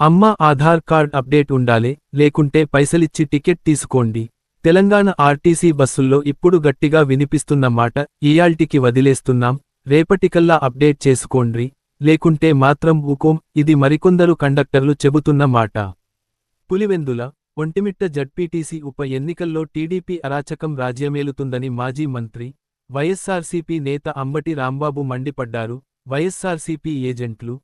అమ్మ Aadhaar card update ఉండాలే లేకుంటే పైసలిచ్చి టికెట్ తీసుకోండి. తెలంగాణ ఆర్టీసీ బస్సుల్లో ఇప్పుడు గట్టిగా వినిపిస్తున్న మాట ఇయాల్టికి వదిలేస్తున్నాం రేపటికల్లా అప్డేట్ చేసుకోండ్రి లేకుంటే మాత్రం ఊకోం ఇది మరికొందరు కండక్టర్లు చెబుతున్న మాట. పులివెందుల ఒంటిమిట్ట జడ్పీటీసీ ఉప ఎన్నికల్లో టీడీపీ అరాచకం రాజ్యమేలుతుందని మాజీ మంత్రి వైఎస్సార్సీపీ నేత అంబటి రాంబాబు మండిపడ్డారు వైఎస్సార్సీపీ ఏజెంట్లు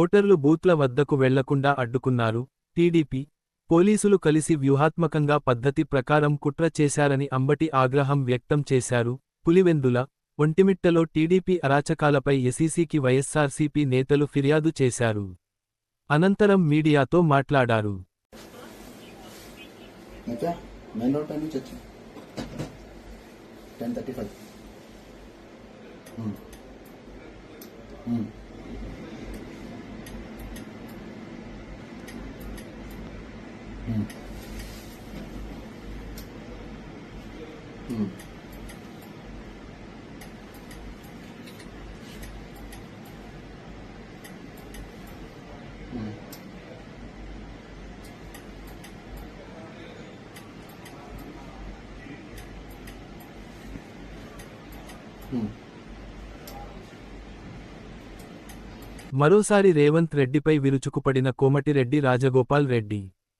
ఓటర్లు బూత్ల వద్దకు వెళ్ళకుండా అడ్డుకున్నారు. టీడీపీ పోలీసులు కలిసి వ్యూహాత్మకంగా పద్ధతి ప్రకారం కుట్ర చేశారని అంబటి ఆగ్రహం వ్యక్తం చేశారు. పులివెందుల ఒంటిమిట్టలో టీడీపీ అరాచకాలపై ఎసీసీకి వైఎస్సార్సీపీ నేతలు ఫిర్యాదు చేశారు. అనంతరం మీడియాతో మాట్లాడారు. Ten thirty five. మరోసారి రేవంత్ రెడ్డిపై విరుచుకుపడిన కోమటిరెడ్డి రాజగోపాల్ రెడ్డి.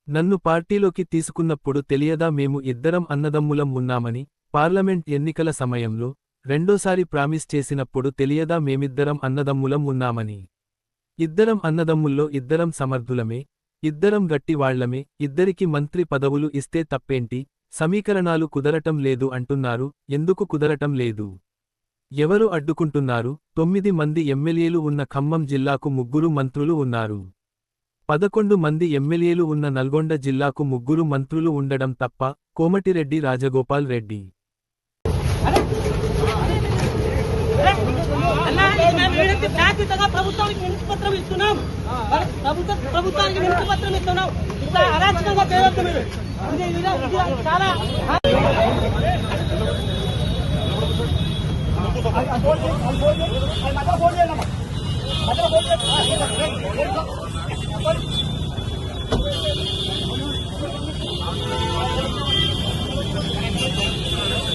నన్ను పార్టీలోకి తీసుకున్నప్పుడు తెలియదా మేము ఇద్దరం అన్నదమ్ములం ఉన్నామని? పార్లమెంట్ ఎన్నికల సమయంలో రెండోసారి ప్రామిస్ చేసినప్పుడు తెలియదా మేమిద్దరం అన్నదమ్ములం ఉన్నామని? ఇద్దరం అన్నదమ్ముల్లో ఇద్దరం సమర్థులమే ఇద్దరం గట్టివాళ్ళమే ఇద్దరికి మంత్రి పదవులు ఇస్తే తప్పేంటి? సమీకరణాలు కుదరటం లేదు అంటున్నారు ఎందుకు కుదరటం లేదు? ఎవరు అడ్డుకుంటున్నారు? తొమ్మిది మంది ఎమ్మెల్యేలు ఉన్న ఖమ్మం జిల్లాకు ముగ్గురు మంత్రులు ఉన్నారు. పదకొండు మంది ఎమ్మెల్యేలు ఉన్న నల్గొండ జిల్లాకు ముగ్గురు మంత్రులు ఉండడం తప్ప కోమటిరెడ్డి రాజగోపాల్ రెడ్డి. బాధ్యతగా ప్రభుత్వానికి వినతి పత్రం ఇస్తున్నాం ప్రభుత్వానికి వినతి పత్రం ఇస్తున్నాం అరాచకంగా చేయవద్దు మీరు ఫోన్ చేయండి